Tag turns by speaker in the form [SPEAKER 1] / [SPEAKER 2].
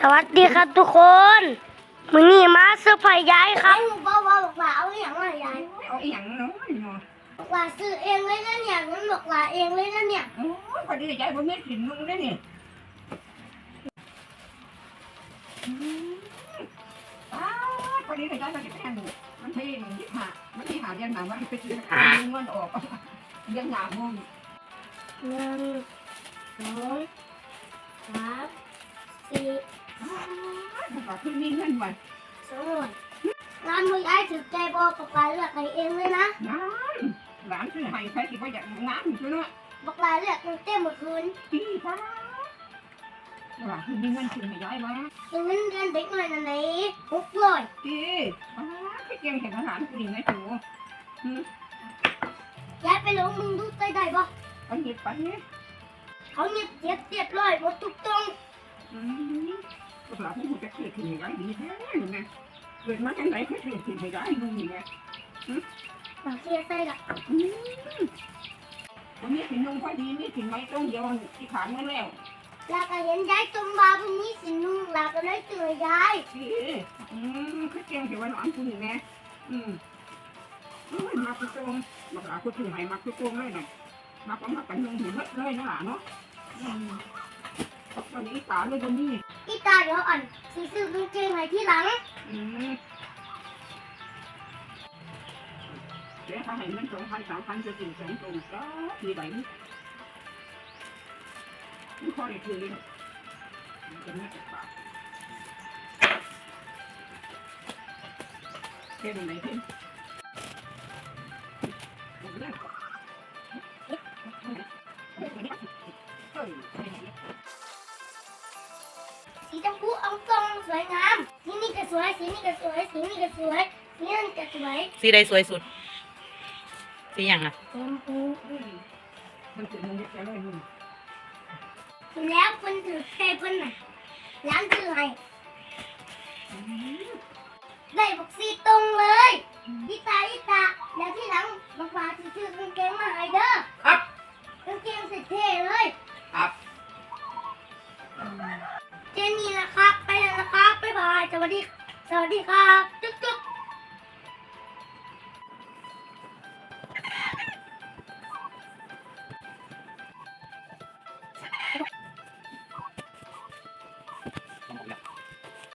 [SPEAKER 1] สวัสดีครับทุกคนมือนี้มาเซอร์ไพรส์ยายค
[SPEAKER 2] ครั
[SPEAKER 1] รั
[SPEAKER 2] บบบอกว่าบอกว่าเอาอย่างไรยาย
[SPEAKER 3] เอาอีหยังเนาะเนาะ
[SPEAKER 2] บอกว่าซื้อเองเลยนะเนี่ยมันบอกว่าเองเลยนะเนี่ย
[SPEAKER 3] โอ้ยพอดีใจบ่มีสินลุงได้นี่อืมอ้าวพอดีใจพอดีแม่ดูมันที่มันที่หามันที่หาเรียนหนามันไปซื้อเงินออกเรียนหนามุม
[SPEAKER 2] หนึ่งสองา
[SPEAKER 3] วมันก็คือมีเงินไว้
[SPEAKER 2] สองหน่วยงานมือยายถือใจบอกบอกว่าเลือกให้เองเลยนะ
[SPEAKER 3] น้ำหลานซื้อให้ใครสิบ่อยากน้ำอยู่เนาะ
[SPEAKER 2] บอกว่าเลือกตั้งแต่เมื่อคืน
[SPEAKER 3] พี่ฟ้าว่าคือมีเงินซื้อให้ยายบ่
[SPEAKER 2] ยังเงินเดือนเด็กหน่อยนั่นไหนหกร้อย
[SPEAKER 3] พี่อ้าวพี่เกียงเห็นอาหารกูดีไหมจู
[SPEAKER 2] ยายไปลงมึงดูใจได้บ่
[SPEAKER 3] ไปหยิบไปเนี่ย
[SPEAKER 2] เขาเงียบเจ็บเรียบร้อยหมดทุกตรง
[SPEAKER 3] อืม พวกเราพวกมึงจะเกิดขึ้นยังไงดีแท้ยังไงเกิดมาจังไหนเกิดขึ้นยังไดูยังไง
[SPEAKER 2] บางทีใส่ละ
[SPEAKER 3] อืมวันนี้สินงพอดีนี่สินไม้ต้องเดียวที่ขาดมาแล้ว
[SPEAKER 2] ลาก็เห็นยายจมบาพรุ่งนี้สินุ่งลาก็เลยเตือนยาย
[SPEAKER 3] พี่อืมคือเกียงเสียวันนอนคุณแม่อืมมาคุตรงมาหาคุณถึงไหนมาคุตรงเลยนะมาก็มากันยงหินเลยนะหล่ะเนาะตอนนี้ตาเลยตรงนี้
[SPEAKER 2] อีตาเดี๋ยวอ่อนสิซื้อกางเกงให้ที่หลัง
[SPEAKER 3] อืมเดี๋ยวถ้าให้มันสองพันสามพันจะถึงสองตรงก็มีใบนี้ไม่พอได้คือเลยจะไม่ติดปากเท่ตรงไหนเท่เช
[SPEAKER 2] มพูอ่องตองสวยงามสีนี้ก็สวยสีนี้ก็สวยสีนี้ก็สวยสีนั้นก็สวย
[SPEAKER 4] สีใดสวยสุด สีอย่างอะ
[SPEAKER 2] ชมพู
[SPEAKER 3] มันถึงมันจะเลยมึง
[SPEAKER 2] แล้วคนถือใครคนน่ะล้างถือให้ วัสดีสวัสดีครับ